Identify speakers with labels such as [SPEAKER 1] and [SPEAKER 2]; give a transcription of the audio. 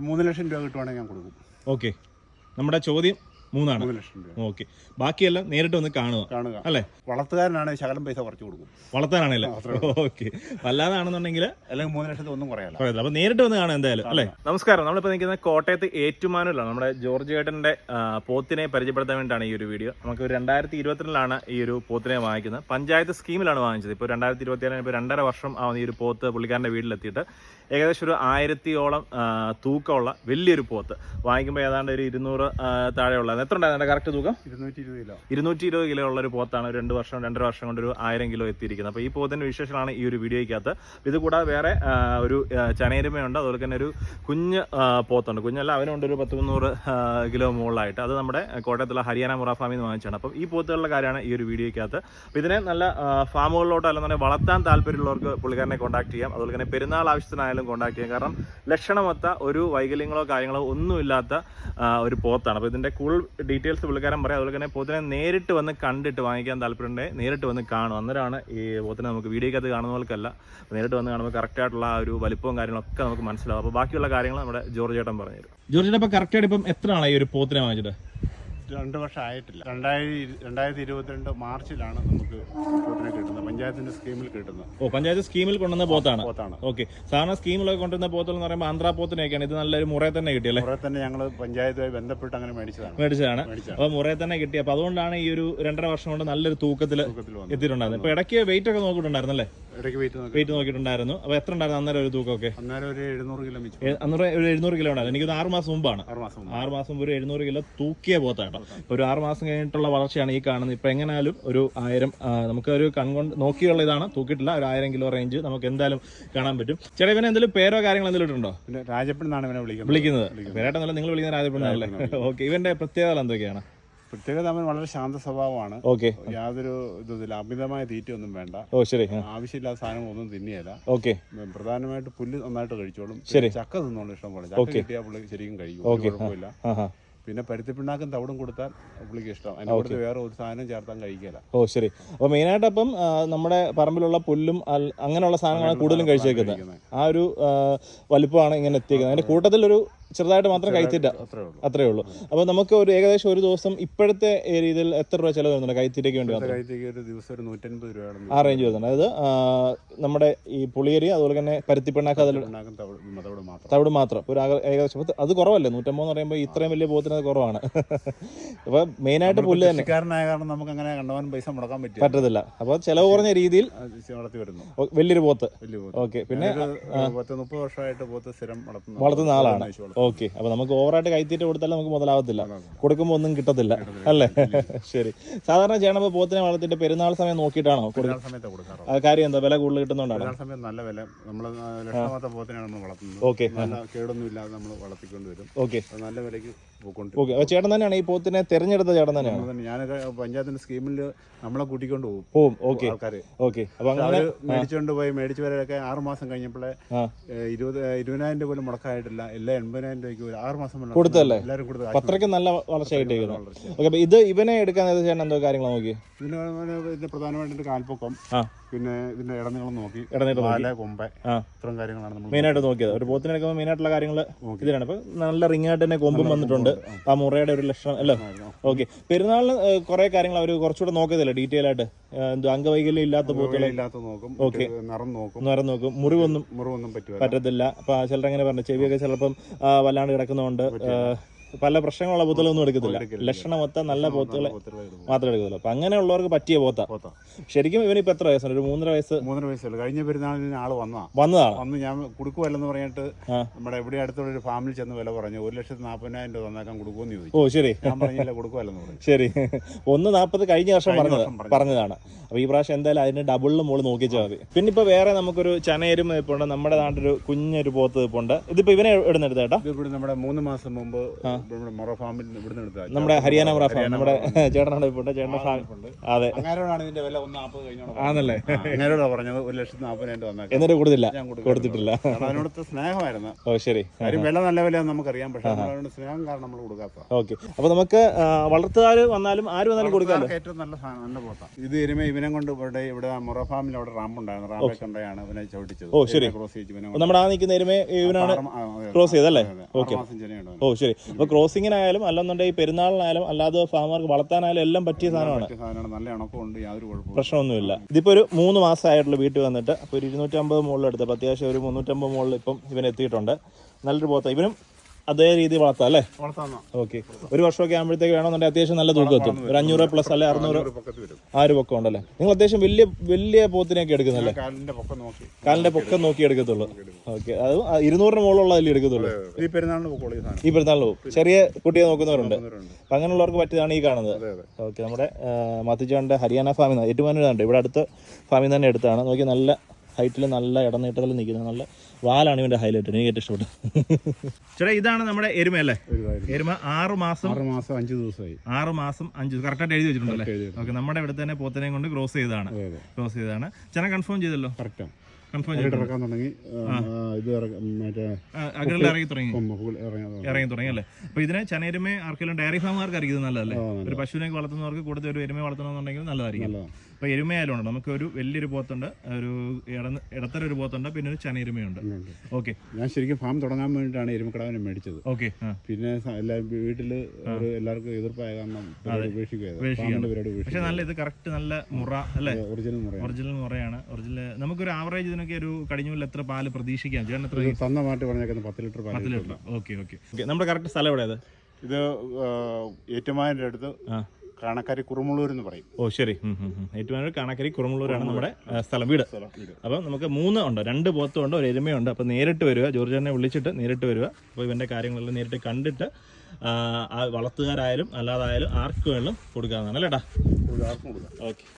[SPEAKER 1] മൂന്ന് ലക്ഷം രൂപ കിട്ടുവാണെങ്കിൽ ഞാൻ കൊടുക്കും.
[SPEAKER 2] ഓക്കെ. നമ്മുടെ ചോദ്യം മൂന്നാണ്.
[SPEAKER 1] മൂന്ന് ലക്ഷം രൂപ.
[SPEAKER 2] ഓക്കെ. ബാക്കിയെല്ലാം നേരിട്ട് വന്ന് കാണുക. അല്ലേ?
[SPEAKER 1] വളർത്തുകാരനാണെങ്കിൽ ശകലം പൈസ കുറച്ച് കൊടുക്കും.
[SPEAKER 2] വളർത്താനാണല്ലേ? ഓക്കെ. വല്ലാതാണെന്നുണ്ടെങ്കിൽ
[SPEAKER 1] അല്ലെങ്കിൽ മൂന്ന് ലക്ഷത്തിൽ ഒന്നും കുറയാല
[SPEAKER 2] അപ്പൊ നേരിട്ട് വന്ന് കാണാം എന്തായാലും അല്ലേ? നമസ്കാരം. നമ്മളിപ്പോ നിൽക്കുന്നത് കോട്ടയത്ത് ഏറ്റുമാനൂരിലാണ്. നമ്മുടെ ജോർജ് ഏട്ടന്റെ പോത്തിനെ പരിചയപ്പെടുത്താൻ വേണ്ടിയാണ് ഈ ഒരു വീഡിയോ. നമുക്ക് ഒരു രണ്ടായിരത്തി ഇരുപത്തിരണ്ടിലാണ് ഈ ഒരു പോത്തിനെ വാങ്ങിക്കുന്നത്. പഞ്ചായത്ത് സ്കീമിലാണ് വാങ്ങിച്ചത്. ഇപ്പോൾ രണ്ടായിരത്തി ഇരുപത്തിയേഴിന് ഇപ്പോൾ രണ്ടര വർഷം ആവുന്ന ഈ ഒരു പോത്ത് പുള്ളിക്കാരന്റെ വീട്ടിലെത്തിയിട്ട് ഏകദേശം ഒരു ആയിരത്തിയോളം തൂക്കമുള്ള വലിയൊരു പോത്ത്. വാങ്ങിക്കുമ്പോൾ ഏതാണ്ട് ഒരു ഇരുന്നൂറ് താഴെയുള്ള എത്ര ഉണ്ടായിരുന്നു കറക്റ്റ് തൂക്കം?
[SPEAKER 1] ഇരുന്നൂറ്റി ഇരുപത് കിലോ.
[SPEAKER 2] ഇരുന്നൂറ്റി ഇരുപത് കിലോ ഉള്ള ഒരു പോത്താണ് രണ്ട് വർഷം രണ്ടര വർഷം കൊണ്ട് ഒരു ആയിരം കിലോ എത്തിയിരിക്കുന്നത്. അപ്പോൾ ഈ പോത്തിന്റെ വിശേഷമാണ് ഈ ഒരു വീഡിയോയ്ക്കകത്ത്. ഇത് കൂടാതെ വേറെ ഒരു ചനയരുമയുണ്ട്. അതുപോലെ തന്നെ ഒരു കുഞ്ഞ് പോത്തുണ്ട്. കുഞ്ഞല്ല അവനുണ്ട് ഒരു പത്ത് മുന്നൂറ് കിലോ മുകളിലായിട്ട്. അത് നമ്മുടെ കോട്ടയത്തുള്ള ഹരിയാന മുറ ഫാമിൽ നിന്ന് വാങ്ങിച്ചാണ് അപ്പോൾ ഈ പോത്തുകളുടെ കാര്യമാണ് ഈ ഒരു വീഡിയോയ്ക്കകത്ത്. അപ്പോൾ ഇതിനെ നല്ല ഫാമുകളിലോട്ടോ അല്ലെന്നുണ്ടെങ്കിൽ വളർത്താൻ താല്പര്യമുള്ളവർക്ക് പുള്ളിക്കാരനെ കോൺടാക്ട് ചെയ്യാം. അതുപോലെ തന്നെ പെരുന്നാൾ ആവശ്യത്തിനായാലും കോൺടാക്ട് ചെയ്യാം. കാരണം ലക്ഷണമൊത്ത ഒരു വൈകല്യങ്ങളോ കാര്യങ്ങളോ ഒന്നുമില്ലാത്ത ഒരു പോത്താണ്. അപ്പോൾ ഇതിന്റെ കൂടുതൽ ഡീറ്റെയിൽസ് പുള്ളിക്കാരൻ പറയാം. അതുപോലെ തന്നെ പോത്തിനെ നേരിട്ട് വന്ന് കണ്ടിട്ട് വാങ്ങിക്കാൻ താല്പര്യമുണ്ടെങ്കിൽ നേരിട്ട് വന്ന് കാണും. അന്നേരമാണ് ഈ പോത്തിനെ നമുക്ക് വീഡിയോക്കകത്ത് കാണുന്നവർക്കല്ല. നേരിട്ട് വന്ന് കാണുമ്പോൾ കറക്റ്റായിട്ടുള്ള ആ ഒരു വലിപ്പവും കാര്യങ്ങളൊക്കെ നമുക്ക് മനസ്സിലാവും. അപ്പോൾ ബാക്കിയുള്ള കാര്യങ്ങൾ നമ്മുടെ ജോർജ് ചേട്ടൻ പറഞ്ഞു തരും ജോർജ് ചേട്ടൻ ഇപ്പോൾ കറക്റ്റായിട്ട് ഇപ്പം എത്രയാണ് ഈ ഒരു പോത്തിനെ വാങ്ങിച്ചിട്ട്?
[SPEAKER 1] രണ്ട് വർഷം ആയിട്ടില്ല രണ്ടായിരത്തി രണ്ടായിരത്തി ഇരുപത്തിരണ്ട് മാർച്ചിലാണ് നമുക്ക് പോത്തിനെ കിട്ടുന്നത്. പഞ്ചായത്തിന്റെ സ്കീമിൽ കിട്ടുന്നത്.
[SPEAKER 2] ഓ പഞ്ചായത്ത് സ്കീമിൽ കൊണ്ടുവന്ന പോത്താണ്
[SPEAKER 1] പോത്താണ്
[SPEAKER 2] ഓക്കെ. സാധാരണ സ്കീമിലൊക്കെ കൊണ്ടുവന്ന പോത്തുകൾ എന്ന് പറയുമ്പോൾ ആന്ധ്രാ പോത്തിനൊക്കെയാണ് ഇത് നല്ലൊരു മുറയെ തന്നെ കിട്ടിയല്ലേ
[SPEAKER 1] മുറേ തന്നെ ഞങ്ങൾ പഞ്ചായത്തുമായി ബന്ധപ്പെട്ട് അങ്ങനെ മേടിച്ചതാണ്.
[SPEAKER 2] മേടിച്ചതാണ്. അപ്പോൾ മുറയെ തന്നെ കിട്ടി. അപ്പോൾ അതുകൊണ്ടാണ് ഈ ഒരു രണ്ടര വർഷം കൊണ്ട് നല്ലൊരു തൂക്കത്തിൽ എത്തിയിട്ടുണ്ടായിരുന്നു ഇപ്പോൾ ഇടയ്ക്ക് വെയിറ്റ് ഒക്കെ നോക്കിയിട്ടുണ്ടായിരുന്നല്ലേ?
[SPEAKER 1] ഇടയ്ക്ക് വെയിറ്റ് നോക്കി.
[SPEAKER 2] വെയിറ്റ് നോക്കിയിട്ടുണ്ടായിരുന്നു. അപ്പോൾ എത്ര ഉണ്ടായിരുന്നു അന്നേരം ഒരു തൂക്കമൊക്കെ?
[SPEAKER 1] അന്നേരം ഒരു എഴുന്നൂറ് കിലോ
[SPEAKER 2] അന്നേരം ഒരു എഴുന്നൂറ് കിലോ ഉണ്ടായിരുന്നു. എനിക്ക് ആറ് മാസം മുമ്പാണ്.
[SPEAKER 1] ആറ് മാസം.
[SPEAKER 2] ആറ് മാസം ഒരു എഴുന്നൂറ് കിലോ തൂക്കിയ പോത്താട്ടോ ഒരു ആറ് മാസം കഴിഞ്ഞിട്ടുള്ള വളർച്ചയാണ് ഈ കാണുന്നത്. ഇപ്പൊ എങ്ങനെയാലും ഒരു ആയിരം നമുക്ക് ഒരു കൺകൊണ്ട് നോക്കിയുള്ള ഇതാണ് തൂക്കിയിട്ടില്ല ഒരു ആയിരം കിലോ റേഞ്ച് നമുക്ക് എന്തായാലും കാണാൻ പറ്റും. ചേട്ടാ ഇവനെ എന്തെങ്കിലും പേരോ കാര്യങ്ങളോ എന്തെങ്കിലും ഇട്ടുണ്ടോ?
[SPEAKER 1] രാജപ്പൻ എന്നാണ് ഇവനെ വിളിക്കുന്നത്.
[SPEAKER 2] വിളിക്കുന്നത്. പേരായിട്ടൊന്നല്ല നിങ്ങൾ വിളിക്കുന്ന രാജപ്പെടുന്നതല്ലേ ഓക്കെ ഇവന്റെ പ്രത്യേകത എന്തൊക്കെയാണ്?
[SPEAKER 1] പ്രത്യേകത അവൻ വളരെ ശാന്ത സ്വഭാവമാണ്.
[SPEAKER 2] ഓക്കെ.
[SPEAKER 1] യാതൊരു ഇതുമില്ല. അമിതമായ തീറ്റയൊന്നും വേണ്ട.
[SPEAKER 2] ഓ ശരി.
[SPEAKER 1] ആവശ്യമില്ലാത്ത സാധനങ്ങളൊന്നും തിന്നിയല്ല
[SPEAKER 2] ഓക്കെ.
[SPEAKER 1] പ്രധാനമായിട്ട് പുല്ല് നന്നായിട്ട് കഴിച്ചോളും.
[SPEAKER 2] ശരി.
[SPEAKER 1] ചക്ക തിന്നോളും ഇഷ്ടം പോലെ ചക്ക കിട്ടിയാൽ പുള്ളി ശരിക്കും കഴിക്കും. കുഴപ്പമില്ല.
[SPEAKER 2] ആ പരുത്തി
[SPEAKER 1] പിന്നെ പരുത്തിപ്പിണ്ണാക്കും തവിടും കൊടുത്താൽ പുള്ളിക്ക് ഇഷ്ടം. അതിന്റെ കൊടുത്ത് വേറെ ഒരു സാധനം ചേർത്താൻ കഴിക്കില്ല
[SPEAKER 2] ഓ ശരി. അപ്പോൾ മെയിനായിട്ട് അപ്പം നമ്മുടെ പറമ്പിലുള്ള പുല്ലും അങ്ങനെയുള്ള സാധനങ്ങളാണ് കൂടുതലും കഴിച്ചേക്കുന്നത്. ആ ഒരു വലിപ്പമാണ് ഇങ്ങനെ എത്തിയേക്കുന്നത്. അതിന്റെ കൂട്ടത്തിൽ ഒരു ചെറുതായിട്ട് മാത്രം കൈത്തീറ്റ.
[SPEAKER 1] അത്രേ ഉള്ളൂ.
[SPEAKER 2] അപ്പൊ അപ്പോൾ നമുക്ക് ഒരു ഏകദേശം ഒരു ദിവസം ഇപ്പോഴത്തെ രീതിയിൽ എത്ര രൂപ ചെലവ് വരുന്നുണ്ട് കൈത്തീറ്റയ്ക്ക് വേണ്ടി മാത്രം? ആ റേഞ്ച് വരുന്നുണ്ട്. അതായത് നമ്മുടെ ഈ പുളിയരി അതുപോലെ തന്നെ പരുത്തിപ്പിണ്ണാക്ക് അതിൽ
[SPEAKER 1] തവിട് മാത്രം.
[SPEAKER 2] ഒരു ഏകദേശം അത് കുറവല്ലേ? നൂറ്റമ്പത് പറയുമ്പോൾ ഇത്രയും വലിയ പോത്തിന് അത് കുറവാണ്. അപ്പോൾ മെയിനായിട്ട് പുല്ല് തന്നെ.
[SPEAKER 1] കാരണം നമുക്ക് അങ്ങനെ കണ്ടവൻ പൈസ മുടക്കാൻ
[SPEAKER 2] പറ്റത്തില്ല. അപ്പോൾ ചിലവ് കുറഞ്ഞ രീതിയിൽ
[SPEAKER 1] വളർത്തി വരുന്നു.
[SPEAKER 2] വലിയൊരു പോത്ത്. ഓക്കെ പിന്നെ
[SPEAKER 1] മുപ്പത് വർഷമായിട്ട് പോത്ത് സ്ഥിരം വളർത്തുന്ന
[SPEAKER 2] ആളാണ്. ഓക്കെ. അപ്പൊ നമുക്ക് ഓവറായിട്ട് കൈത്തീറ്റ കൊടുത്താൽ നമുക്ക് മുതലാവത്തില്ല.
[SPEAKER 1] കൊടുക്കുമ്പോ
[SPEAKER 2] കൊടുക്കുമ്പോൾ ഒന്നും കിട്ടത്തില്ല. അല്ലേ? ശരി. സാധാരണ ചെയ്യണപ്പോൾ പോത്തിനെ വളർത്തിട്ട് പെരുന്നാൾ സമയം നോക്കിയിട്ടാണോ ആ കാര്യം എന്താ? വില കൂടുതൽ
[SPEAKER 1] കിട്ടുന്നോണ്ടാണ് നല്ല വില. നമ്മൾ ലക്ഷണമാത്ത പോത്തിനാണ് വളർത്തുന്നത്.
[SPEAKER 2] ഓക്കെ.
[SPEAKER 1] കേടൊന്നും ഇല്ലാതെ നമ്മൾ വളർത്തിക്കൊണ്ട് വരും.
[SPEAKER 2] ഓക്കെ.
[SPEAKER 1] നല്ല വിലയ്ക്ക്
[SPEAKER 2] ഓക്കെ ചേട്ടൻ തന്നെയാണ് ഈ പോത്തിനെ തെരഞ്ഞെടുത്ത ചേട്ടൻ തന്നെയാണ്?
[SPEAKER 1] ഞാൻ പഞ്ചായത്തിന്റെ സ്കീമിൽ നമ്മളെ കൂട്ടിക്കൊണ്ട് പോകും.
[SPEAKER 2] പോവും ഓക്കെ. ഓക്കെ അപ്പൊ അങ്ങനെ
[SPEAKER 1] മേടിച്ചുകൊണ്ട് പോയി മേടിച്ചു വരെയൊക്കെ ആറ് മാസം കഴിഞ്ഞപ്പോഴേ ഇരുപത് ഇരുപതിനായിരം രൂപ പോലും മുടക്കായിട്ടില്ല എല്ലാം എൺപതിനായിരം രൂപയ്ക്ക് ആറ് മാസം മുന്നേ
[SPEAKER 2] കൊടുത്തതല്ലേ?
[SPEAKER 1] എല്ലാവരും കൊടുത്തു
[SPEAKER 2] അപ്പൊ അത്രയ്ക്ക് നല്ല വളർച്ച കിട്ടിയിരിക്കുന്നു.
[SPEAKER 1] വളർച്ച.
[SPEAKER 2] ഓക്കെ അപ്പൊ ഇത് ഇവനെ എടുക്കാൻ ചേട്ടൻ എന്തോ കാര്യങ്ങൾ നോക്കി?
[SPEAKER 1] ഇതിന് പ്രധാനമായിട്ട് കാൽപ്പൊക്കം. പിന്നെ ഇതിന്റെ ഇടനീളം നോക്കി.
[SPEAKER 2] ഇടനീളം നോക്കി.
[SPEAKER 1] പാല കൊമ്പ
[SPEAKER 2] ആ.
[SPEAKER 1] കാര്യങ്ങളാണ് നമ്മൾ
[SPEAKER 2] മെയിനായിട്ട് നോക്കിയത്. ഒരു പോത്തിനെ എടുക്കുമ്പോൾ മെയിനായിട്ടുള്ള കാര്യങ്ങൾ. ഇതിലാണ്. ഇപ്പൊ നല്ല റിംഗ് ആയിട്ട് തന്നെ കൊമ്പും വന്നിട്ടുണ്ട്. ആ. മുറയുടെ ഒരു ലക്ഷണം അല്ലേ? ഓക്കെ പെരുന്നാളിന് ഏഹ്, കുറെ കാര്യങ്ങൾ അവർ കുറച്ചുകൂടെ നോക്കിയതല്ലേ ഡീറ്റെയിൽ ആയിട്ട്? ഏഹ്, എന്തോ അംഗവൈകല്യം ഇല്ലാത്ത പോത്തുകളെ?
[SPEAKER 1] ഇല്ലാത്ത നോക്കും.
[SPEAKER 2] ഓക്കെ.
[SPEAKER 1] ഇത് നിറം നോക്കും.
[SPEAKER 2] നിറം നോക്കും. മുറിവൊന്നും
[SPEAKER 1] മുറിവൊന്നും പറ്റുക
[SPEAKER 2] പറ്റത്തില്ല. അപ്പൊ ചിലർ അങ്ങനെ പറഞ്ഞു. ചെവിയൊക്കെ ചിലപ്പം ആ, വല്ലാണ്ട് കിടക്കുന്നതുകൊണ്ട് പല പ്രശ്നങ്ങളുള്ള പോത്തുകളൊന്നും എടുക്കത്തില്ല.
[SPEAKER 1] ലക്ഷണം
[SPEAKER 2] ലക്ഷണമൊത്ത നല്ല പോത്തുകളെ മാത്രമേ എടുക്കത്തുള്ളൂ. അപ്പൊ അങ്ങനെയുള്ളവർക്ക് പറ്റിയ പോത്ത
[SPEAKER 1] ശരിക്കും
[SPEAKER 2] ശരിക്കും ഇവനിപ്പോ എത്ര വയസ്സുണ്ട്? ഒരു മൂന്നര വയസ്സ്.
[SPEAKER 1] മൂന്നര വയസ്സുള്ളൂ. കഴിഞ്ഞ പെരുന്നാളിന് ആൾ വന്നാ
[SPEAKER 2] വന്നതാണ്?
[SPEAKER 1] വന്ന് ഞാൻ കൊടുക്കുമല്ലെന്ന് പറഞ്ഞിട്ട്. നമ്മുടെ എവിടെ അടുത്തുള്ള ഒരു ഫാമിൽ ചെന്ന് വില പറഞ്ഞു. ഒരു ലക്ഷത്തി നാൽപ്പതിനായിരം രൂപ തന്നേക്കാൻ കൊടുക്കുമെന്ന് ചോദിച്ചു.
[SPEAKER 2] ഓ ശരി.
[SPEAKER 1] ഞാൻ പറഞ്ഞില്ല കൊടുക്കുമല്ലെന്ന് പറഞ്ഞു.
[SPEAKER 2] ശരി. ഒന്ന് നാൽപ്പത് കഴിഞ്ഞ വർഷം പറഞ്ഞത് പറഞ്ഞതാണ്. അപ്പൊ ഈ പ്രാവശ്യം എന്തായാലും അതിന് ഡബിളിന് മുകളിൽ നോക്കിച്ചാൽ മതി. പിന്നെ ഇപ്പൊ വേറെ നമുക്കൊരു ചനയരും ഇപ്പുണ്ട് നമ്മുടെ നാട്ടിലൊരു കുഞ്ഞൊരു പോത്ത് ഇപ്പുണ്ട് ഇതിപ്പോ ഇവനെ കേട്ടോ?
[SPEAKER 1] ഇത് ഇവിടെ നമ്മുടെ മൂന്ന് മാസം മുമ്പ് നമ്മുടെ മൊറ ഫാമിൽ ഇവിടുന്ന്
[SPEAKER 2] നമ്മുടെ ഹരിയാന മൊറ ഫാം. നമ്മുടെ ചേട്ടനാണ് ഇപ്പോൾ ചേട്ടന്റെ ഫാം. അതെ.
[SPEAKER 1] അങ്ങാരോടാണ് ഇതിന്റെ വില ഒന്ന് നാൽപ്പത് കഴിഞ്ഞോളാം.
[SPEAKER 2] ആണല്ലേ?
[SPEAKER 1] അങ്ങാരോടാ പറഞ്ഞത് ഒരു ലക്ഷത്തി നാൽപ്പതിനായിട്ട് വന്നാൽ
[SPEAKER 2] എന്നിട്ട് കൊടുത്തില്ല. കൊടുത്തിട്ടില്ല.
[SPEAKER 1] അതിനോടത്തെ സ്നേഹമായിരുന്നു.
[SPEAKER 2] ഓ ശരി.
[SPEAKER 1] കാര്യം വില നല്ല വിലയാന്ന് നമുക്കറിയാം. പക്ഷെ നമ്മളതിനോട് സ്നേഹം കാരണം നമ്മൾ കൊടുക്കാത്ത
[SPEAKER 2] ഓക്കെ. അപ്പോൾ നമുക്ക് വളർത്തുകാർ വന്നാലും ആര് വന്നാലും കൊടുക്കാം
[SPEAKER 1] ഏറ്റവും നല്ല സാധനം നല്ല പോത്താ. ഇത് എരുമ ഇവനെ കൊണ്ട് ഇവിടെ ഇവിടെ മൊറ ഫാമിൽ അവിടെ റാമ്പ് ഉണ്ടായിരുന്നു ഇവനെ ചവിട്ടിച്ചത്.
[SPEAKER 2] ഓ, ശരി.
[SPEAKER 1] ക്രോസ് ചെയ്ത്
[SPEAKER 2] നമ്മുടെ ആ നിൽക്കുന്ന ഇരുമേ ഇവനാണ്. ക്രോസ് ചെയ്തല്ലേ. ഓക്കെ. ഓ ശരി. അപ്പോൾ ക്രോസിങ്ങിനായാലും അല്ലെന്നുണ്ടെങ്കിൽ പെരുന്നാളിനായാലും അല്ലാതെ ഫാമർക്ക് വളർത്താനായാലും എല്ലാം പറ്റിയ സാധനമാണ്.
[SPEAKER 1] നല്ല ഇണക്കമുണ്ട് യാതൊരു
[SPEAKER 2] പ്രശ്നമൊന്നുമില്ല. ഇതിപ്പോ ഒരു മൂന്ന് മാസമായിട്ടുള്ള വീട്ടിൽ വന്നിട്ട് അപ്പോൾ ഒരു ഇരുന്നൂറ്റമ്പത് മുകളിൽ എടുത്ത് അപ്പോൾ അത്യാവശ്യം ഒരു മുന്നൂറ്റമ്പത് മുകളിൽ ഇപ്പം ഇവൻ എത്തിയിട്ടുണ്ട്. നല്ലൊരു പോത്ത. ഇവനും അതേ രീതി വളർത്താം അല്ലേ? ഓക്കെ. ഒരു വർഷമൊക്കെ ആകുമ്പോഴത്തേക്ക് വേണമെന്നുണ്ടെങ്കിൽ അത്യാവശ്യം നല്ല തൂക്കം എത്തും. ഒരു അഞ്ഞൂറ് പ്ലസ് അല്ലെ അറുന്നൂറ് ആ ഒരു പൊക്കം ഉണ്ടല്ലേ? നിങ്ങൾ അത്യാവശ്യം വലിയ വലിയ പോത്തിനെയൊക്കെ എടുക്കുന്നല്ലേ?
[SPEAKER 1] കാലിന്റെ പൊക്കം നോക്കി.
[SPEAKER 2] എടുക്കത്തുള്ളൂ. ഓക്കെ. അത് ഇരുന്നൂറിന് മുകളിലുള്ളതല്ലേ എടുക്കത്തുള്ളൂ?
[SPEAKER 1] ഈ പെരുന്നാളിന്
[SPEAKER 2] പോകും ചെറിയ കുട്ടിയെ നോക്കുന്നവരുണ്ട്. അപ്പം അങ്ങനെയുള്ളവർക്ക് പറ്റിയതാണ് ഈ കാണുന്നത്. ഓക്കെ. നമ്മുടെ മാത്തിച്ചാണ്ട് ഹരിയാന ഫാമിൽ നിന്ന് ഇവിടെ അടുത്ത് ഫാമിൽ നിന്ന് തന്നെ എടുത്താണ്. നോക്കി നല്ല ഹൈറ്റിൽ നല്ല ഇടനീട്ടത്തിൽ നിൽക്കുന്നത് നല്ല വാലാണ് ഇവന്റെ ഹൈലൈറ്റ് എനിക്ക് ഏറ്റവും ഇഷ്ടപ്പെട്ടത്. ചേട്ടാ ഇതാണ് നമ്മുടെ എരുമ അല്ലേ? എരുമ ആറ് മാസം
[SPEAKER 1] ആറ് മാസം അഞ്ച് ദിവസമായി.
[SPEAKER 2] ആറ് മാസം അഞ്ച് കറക്റ്റായിട്ട് എഴുതി വെച്ചിട്ടുണ്ടല്ലേ? ഓക്കെ നമ്മുടെ ഇവിടെ തന്നെ പോത്തനെയും കൊണ്ട് ക്രോസ് ചെയ്തതാണ്.
[SPEAKER 1] അതെ
[SPEAKER 2] ക്രോസ് ചെയ്തതാണ്. ചേട്ടൻ കൺഫേം ചെയ്തല്ലോ?
[SPEAKER 1] കറക്റ്റാണ് ഇറക്കാൻ തുടങ്ങി. ഇത്
[SPEAKER 2] ഇറങ്ങി തുടങ്ങി. അല്ലേ? അപ്പൊ ഇതിനെ ചനയെരുമ ആർക്കെങ്കിലും ഡയറി ഫാമുകാർക്ക് അറിയിക്കുന്നത് നല്ലതല്ലേ? ഒരു പശുവിനെ വളർത്തുന്നവർക്ക് കൂടുതൽ ഒരു എരുമ വളർത്തണമെന്നുണ്ടെങ്കിൽ നല്ലതായിരിക്കും. അപ്പോൾ എരുമയായാലും ഉണ്ട് നമുക്ക് ഒരു വലിയൊരു പോത്തുണ്ട് ഒരു ഇടത്തര ഒരു പോത്തുണ്ട് പിന്നെ ഒരു ചനയെരുമയുണ്ട്. ഓക്കെ.
[SPEAKER 1] ഞാൻ ശരിക്കും ഫാം തുടങ്ങാൻ വേണ്ടിയിട്ടാണ് എരുമക്കടാവിനെ മേടിച്ചത്.
[SPEAKER 2] ഓക്കെ
[SPEAKER 1] പിന്നെ എല്ലാ വീട്ടിൽ ഒരു എല്ലാവർക്കും എതിർപ്പായ കാരണം
[SPEAKER 2] പക്ഷെ നല്ല ഇത് കറക്റ്റ് നല്ല മുറ അല്ലേ?
[SPEAKER 1] ഒറിജിനൽ മുറ
[SPEAKER 2] ഒറിജിനൽ മുറയാണ്. ഒറിജിനൽ നമുക്കൊരു ആവറേജ് ഇതിനൊക്കെ ഒരു കടിഞ്ഞൂലിൽ എത്ര പാൽ പ്രതീക്ഷിക്കാം? ചേട്ടൻ എത്ര
[SPEAKER 1] ഇത് തന്ന മാറ്റി പറഞ്ഞേക്കുന്നത് പത്ത് ലിറ്റർ
[SPEAKER 2] പത്ത് ലിറ്റർ. Okay okay. നമ്മുടെ കറക്റ്റ് സ്ഥലം എവിടെയത്
[SPEAKER 1] ഇത്? ഏറ്റുമാന്റെ അടുത്ത് കാണക്കാരി കുറുമുള്ളൂർ എന്ന് പറയും.
[SPEAKER 2] ഓ ശരി. ഏറ്റവും കൂടുതൽ കാണാക്കരി കുറുമുള്ളൂരാണ് നമ്മുടെ സ്ഥലം വീട്. അപ്പം നമുക്ക് മൂന്ന് ഉണ്ട്. രണ്ട് പോത്തും ഉണ്ട് ഒരു എരുമയുണ്ട്. അപ്പം നേരിട്ട് വരിക. ജോർജനെ വിളിച്ചിട്ട് നേരിട്ട് വരിക. അപ്പോൾ ഇവന്റെ കാര്യങ്ങളെല്ലാം നേരിട്ട് കണ്ടിട്ട് വളർത്തുകാരായാലും അല്ലാതായാലും ആർക്ക് വേണമെങ്കിലും കൊടുക്കാവുന്നതാണ് അല്ലേട്ടാ ഓക്കെ.